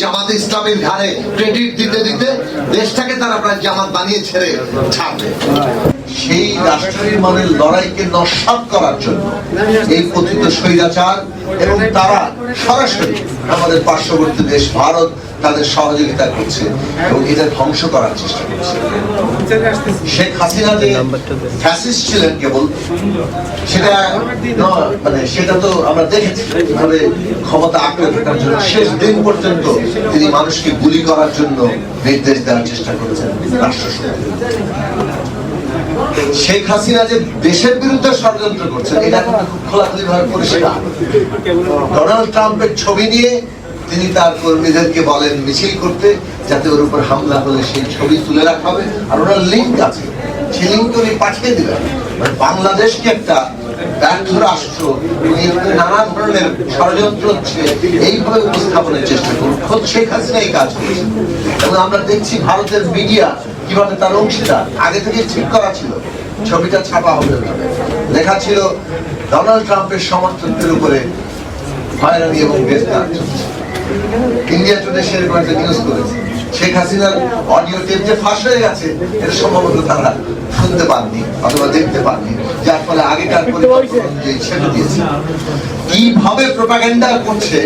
জামাত ইসলামের ঘাড়ে ক্রেডিট দিতে দিতে দেশটাকে তারা প্রায় জামাত বানিয়ে ছেড়ে ছাড়বে। রাষ্ট্রের লড়াইকে নস্বাত করার জন্য এই পতিত স্বৈরাচার এবং তারা সরাসরি আমাদের পার্শ্ববর্তী দেশ ভারত তাদের সহযোগিতা করছে এবং ধ্বংস করার চেষ্টা করছে। শেখ হাসিনা যে ফ্যাসিস্ট ছিলেন কেবল, সেটা মানে সেটা তো আমরা দেখেছি কীভাবে ক্ষমতা আঁকড়ে থাকার জন্য। শেষ দিন পর্যন্ত তিনি মানুষকে গুলি করার জন্য নির্দেশ দেওয়ার চেষ্টা করেছেন রাষ্ট্রসংঘে। শেখ হাসিনা যে দেশের বিরুদ্ধে ষড়যন্ত্র করছেন, এটা কিন্তু খুব খোলাখুলি ভাবে পরিষ্কার। ডোনাল্ড ট্রাম্পের ছবি নিয়ে তিনি তার কর্মীদেরকে বলেন মিছিল করতে, যাতে ওর উপর হামলা হলে সেই ছবি তুলে রাখা হবে। আর ওনার লিঙ্ক আছে, সেই লিঙ্ক উনি পাঠিয়ে দিলেন। মানে বাংলাদেশকে একটা ব্যর্থ রাষ্ট্র নানা ধরনের ষড়যন্ত্র হচ্ছে, এইভাবে উপস্থাপনের চেষ্টা করুন। খোদ শেখ হাসিনা এই কাজ করেছেন এবং আমরা দেখছি ভারতের মিডিয়া কীভাবে তার অংশীদার, আগে থেকে ঠিক করা ছিল, ছবিটা ছাপা হবে ওইভাবে লেখা ছিল, ডোনাল্ড ট্রাম্পের সমর্থকদের উপরে হয়রানি এবং গ্রেফতার। ইন্ডিয়া টুডে সেরকম একটা নিউজ করেছে। শেখ হাসিনার অডিও টেপ যে ফাঁস হয়ে গেছে এটা সম্ভবত তারা শুনতে পাননি অথবা দেখতে পাননি। যার ফলে আগেকার ছেড়ে দিয়েছে। কীভাবে প্রোপাগেন্ডা করছে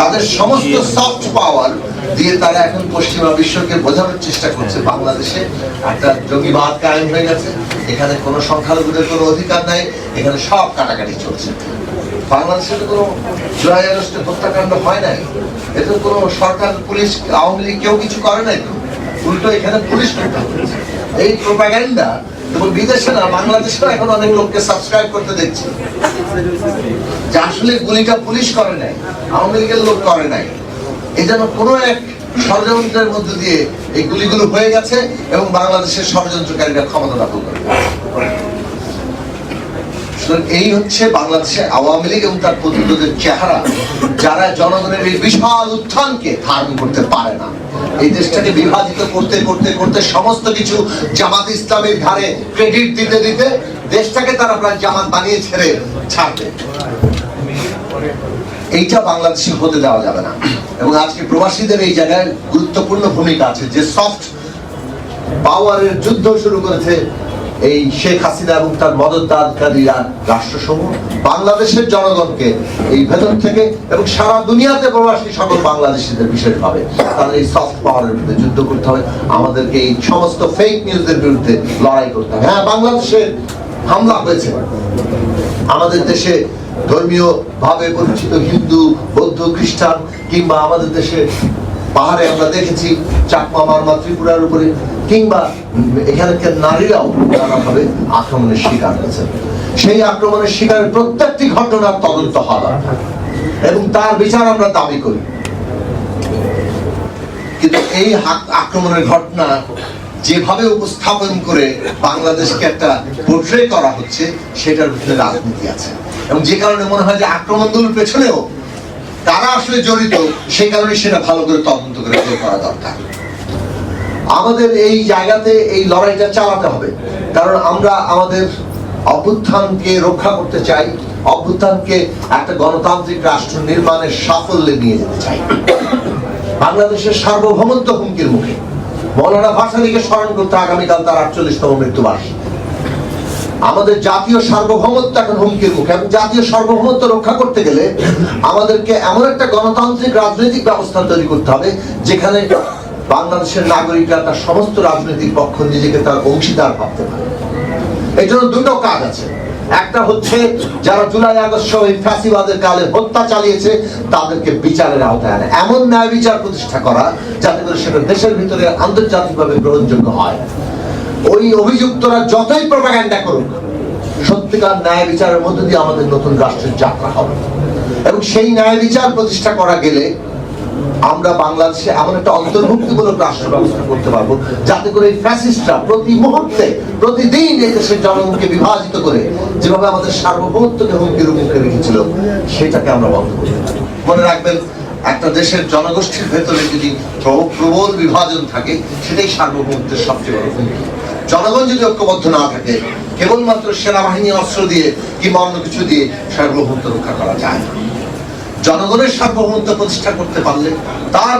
তাদের সমস্ত সফট পাওয়ার দিয়ে তারা এখন পশ্চিমা বিশ্বকে বোঝানোর চেষ্টা করছে বাংলাদেশে। একটা জঙ্গিবাদ কায়েম হয়ে গেছে। এখানে কোনো সংখ্যালঘুদের কোনো অধিকার নাই। এখানে সব কাটাকাটি চলছে। বাংলাদেশে তো কোনো জুলাই হত্যাকাণ্ড হয় নাই। এতে কোনো সরকার, পুলিশ, আওয়ামী লীগ কেউ কিছু করে নাই তো? উল্টো এখানে পুলিশ এই প্রোপাগ্যান্ডা এবং বিদেশে না, বাংলাদেশেও এখন অনেক লোককে সাবস্ক্রাইব করতে দেখছি। আসলে গুলিটা পুলিশ করে নাই, আওয়ামী লীগের লোক করে নাই। এই যেন কোনো এক ষড়যন্ত্রের মধ্যে দিয়ে এই গুলিগুলো হয়ে গেছে এবং বাংলাদেশের ষড়যন্ত্রকারীরা ক্ষমতা দখল করে। এই হচ্ছে বাংলাদেশের আওয়ামী লীগ এবং তার প্রতিনিধিদের চেহারা, যারা জনগণের এই বিশাল উত্থানকে ধারণ করতে পারে না। এই দেশটাকে বিভাজিত করতে করতে করতে সমস্ত কিছু জামাত ইসলামের ধারে ক্রেডিট দিতে দিতে দেশটাকে তারা প্রায় জামাত বানিয়ে ছেড়ে ছাড়বে। এইটা বাংলাদেশে হতে দেওয়া যাবে না। এবং আজকে প্রবাসীদের এই জায়গায় গুরুত্বপূর্ণ ভূমিকা আছে যে সফট পাওয়ারের যুদ্ধ শুরু করেছে এই শেখ হাসিনা এবং তার মদতদারকারীরা রাষ্ট্রসমূহ, বাংলাদেশের জনগণকে এই ভেতর থেকে এবং সারা দুনিয়াতে প্রবাসী সকল বাংলাদেশিদের বিশেষভাবে তাদের এই সফট পাওয়ারের বিরুদ্ধে যুদ্ধ করতে হবে। আমাদেরকে এই সমস্ত ফেক নিউজের বিরুদ্ধে লড়াই করতে হবে। হ্যাঁ বাংলাদেশে হামলা হয়েছে। আমাদের দেশে ধর্মীয় ভাবে পরিচিত হিন্দু, বৌদ্ধ, খ্রিস্টান কিংবা আমাদের দেশে পাহাড়ে আমরা দেখেছি চাকমা, মারমা, ত্রিপুরার উপরে কিংবা এখানকার নারীরাও নানাভাবে আক্রমণের শিকার হয়েছে। সেই আক্রমণের শিকারের প্রত্যেকটি ঘটনার তদন্ত হওয়া এবং তার বিচার আমরা দাবি করি। কিন্তু এই আক্রমণের ঘটনা যেভাবে উপস্থাপন করে বাংলাদেশকে একটা পোর্ট্রে করা হচ্ছে, সেটার ভিতরে রাজনীতি আছে। এবং যে কারণে মনে হয় যে আক্রমণগুলোর পেছনেও তারা আসলে জড়িত, সেই কারণে সেটা ভালো করে তদন্ত করে বের করা দরকার। আমাদের এই জায়গাতে এই লড়াইটা চালাতে হবে। কারণ আমরা আমাদের অভ্যুত্থানকে রক্ষা করতে চাই, অভ্যুত্থানকে একটা গণতান্ত্রিক রাষ্ট্র নির্মাণের সাফল্যে নিয়ে যেতে চাই। বাংলাদেশের সার্বভৌমত্ব হুমকির মুখে। মৌলানা ভাসানীকে স্মরণ করতে আগামীকাল তার আটচল্লিশতম মৃত্যুবার্ষিকী আমাদের জাতীয় সার্বভৌমত্ব এখন হুমকির মুখে। এবং জাতীয় সার্বভৌমত্ব রক্ষা করতে গেলে আমাদেরকে এমন একটা গণতান্ত্রিক রাজনৈতিক ব্যবস্থা তৈরি করতে হবে, যেখানে বাংলাদেশের নাগরিকরা তার সমস্ত রাজনৈতিক পক্ষ নিজেকে তার অংশীদার ভাবতে পারে। এই জন্য দুটো কাজ আছে। একটা হচ্ছে যারা জুলাই আগস্ট এই ফ্যাসিবাদের কালে হত্যা চালিয়েছে, তাদেরকে বিচারের আওতায় আনে। এমন ন্যায় বিচার প্রতিষ্ঠা করা, যাতে করে সেটা দেশের ভিতরে আন্তর্জাতিকভাবে গ্রহণযোগ্য হয়। ওই অভিযুক্তরা যতই প্রপাগান্ডা করুক, সত্যিকার ন্যায় বিচারের মধ্যে দিয়ে আমাদের নতুন রাষ্ট্রের যাত্রা হবে। এবং সেই ন্যায় বিচার প্রতিষ্ঠা করা গেলে আমরা বাংলাদেশে এমন একটা অন্তর্ভুক্তিমূলক রাষ্ট্র ব্যবস্থা করতে পারব। যাতে করে এই ফ্যাসিস্টরা প্রতি মুহূর্তে, প্রতিদিন এই দেশের জনগণকে বিভাজিত করে যেভাবে আমাদের সার্বভৌমত্বকে হুমকির মুখে রেখেছিল, সেটাকে আমরা বন্ধ করতে মনে রাখবেন, একটা দেশের জনগোষ্ঠীর ভেতরে যদি প্র- প্রবল বিভাজন থাকে, সেটাই সার্বভৌমত্বের সবচেয়ে বড় হুমকি। জনগণ যদি ঐক্যবদ্ধ না থাকে, কেবলমাত্র সেনাবাহিনী অস্ত্র দিয়ে কিংবা অন্য কিছু দিয়ে সার্বভৌমত্ব রক্ষা করা যায় জনগণের সার্বভৌমত্ব প্রতিষ্ঠা করতে পারলে তার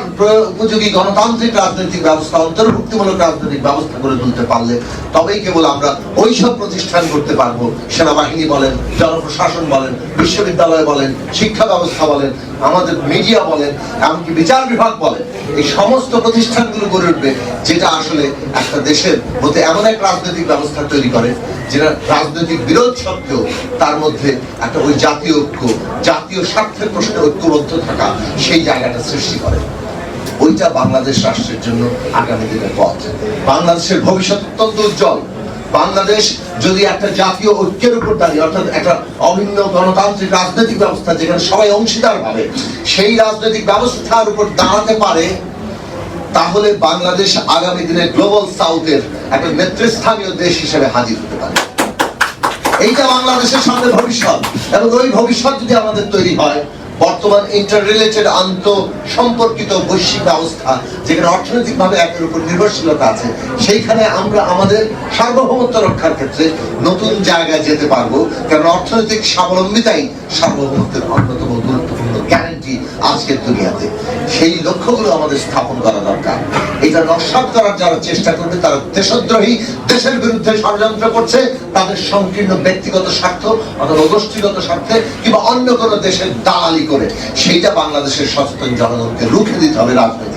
উপযোগী গণতান্ত্রিক রাজনৈতিক ব্যবস্থা, অন্তর্ভুক্তিমূলক রাজনৈতিক ব্যবস্থা করে তুলতে পারলে তবেই কেবল আমরা ওই সব প্রতিষ্ঠান করতে পারব। সেনাবাহিনী বলেন, জনপ্রশাসন বলেন, বিশ্ববিদ্যালয় বলেন, শিক্ষা ব্যবস্থা বলেন, আমাদের মিডিয়া বলেন, এমনকি বিচার বিভাগ বলেন। এই সমস্ত প্রতিষ্ঠানগুলো গড়ে উঠবে যেটা আসলে একটা দেশের মধ্যে এমন এক রাজনৈতিক ব্যবস্থা তৈরি করে, যেটা রাজনৈতিক বিরোধ সত্ত্বেও তার মধ্যে একটা ওই জাতীয় ঐক্য, জাতীয় স্বার্থের প্রশ্নে ঐক্যবদ্ধ থাকা সেই জায়গাটা সৃষ্টি করে। ওইটা বাংলাদেশ রাষ্ট্রের জন্য আগামী দিনের পথ। বাংলাদেশের ভবিষ্যৎ অত্যন্ত উজ্জ্বল। বাংলাদেশ যদি একটা জাতীয় ঐক্যের উপর দাঁড়িয়ে, অর্থাৎ একটা অভিন্ন গণতান্ত্রিক রাজনৈতিক ব্যবস্থা যেখানে সবাই অংশীদার ভাবে সেই রাজনৈতিক ব্যবস্থার উপর দাঁড়াতে পারে, তাহলে বাংলাদেশ আগামী দিনে গ্লোবাল সাউথের একটা নেতৃস্থানীয় দেশ হিসেবে হাজির হতে পারে। এইটা বাংলাদেশের সামনে ভবিষ্যৎ। এবং ওই ভবিষ্যৎ যদি আমাদের তৈরি হয় বর্তমান ইন্টার রিলেটেড আন্ত সম্পর্কিত বৈশ্বিক ব্যবস্থা, যেখানে অর্থনৈতিকভাবে একের উপর নির্ভরশীলতা আছে, সেইখানে আমরা আমাদের সার্বভৌমত্ব রক্ষার ক্ষেত্রে নতুন জায়গায় যেতে পারব, কারণ অর্থনৈতিক স্বাবলম্বিতাই সার্বভৌমত্বের অন্যতম গুরুত্বপূর্ণ গ্যারান্টি আজকের দুনিয়াতে। সেই লক্ষ্যগুলো আমাদের স্থাপন করা দরকার। এটা নস্বাত করার যারা চেষ্টা করবে, তারা দেশদ্রোহী, দেশের বিরুদ্ধে ষড়যন্ত্র করছে, তাদের সংকীর্ণ ব্যক্তিগত স্বার্থ অথবা গোষ্ঠীগত স্বার্থে কিংবা অন্য কোনো দেশের দালালি করে, সেইটা বাংলাদেশের সচেতন জনগণকে রুখে দিতে হবে রাজনৈতিক